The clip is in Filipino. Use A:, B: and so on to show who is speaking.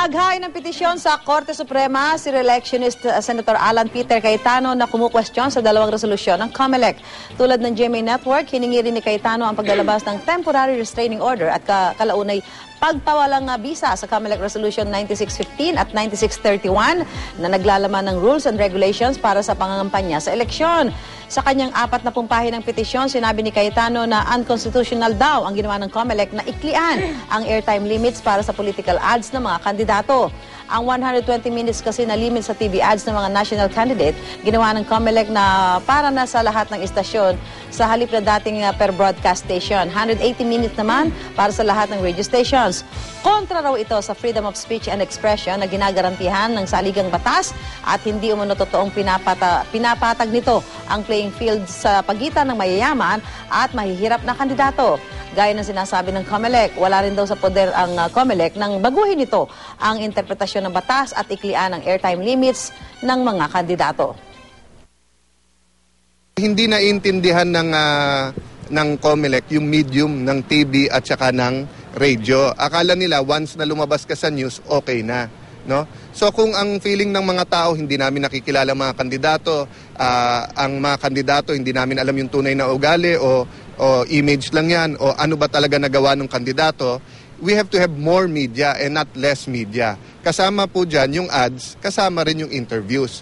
A: Naghain ng petisyon sa Korte Suprema si re-electionist uh, Senator Alan Peter Cayetano na kumukwestiyon sa dalawang resolusyon ng COMELEC. Tulad ng GMA Network, hiningi rin ni Cayetano ang paglalabas ng temporary restraining order at ka kalaunay pagpawalang bisa sa COMELEC Resolution 9615 at 9631 na naglalaman ng rules and regulations para sa pangangampanya sa eleksyon. Sa kanyang apat na pumpahin petisyon, sinabi ni Cayetano na unconstitutional daw ang ginawa ng COMELEC na iklian ang airtime limits para sa political ads ng mga kandidato. Ang 120 minutes kasi na limit sa TV ads ng mga national candidate, ginawa ng COMELEC na para na sa lahat ng istasyon sa halip na dating uh, per broadcast station. 180 minutes naman para sa lahat ng radio stations. Kontra raw ito sa freedom of speech and expression na ginagarantihan ng saligang batas at hindi umano totoong pinapata, pinapatag nito ang playing field sa pagitan ng mayayaman at mahihirap na kandidato. Gaya ng sinasabi ng COMELEC, wala rin daw sa poder ang uh, COMELEC nang baguhin ito ang interpretasyon ng batas at iklian ang airtime limits ng mga kandidato.
B: Hindi naiintindihan ng ah, ng COMELEC yung medium ng TV at saka ng radio. Akala nila once na lumabas ka sa news, okay na. No? So kung ang feeling ng mga tao, hindi namin nakikilala mga kandidato, ah, ang mga kandidato, hindi namin alam yung tunay na ugali o, o image lang yan, o ano ba talaga nagawa ng kandidato, we have to have more media and not less media. Kasama po dyan yung ads, kasama rin yung interviews.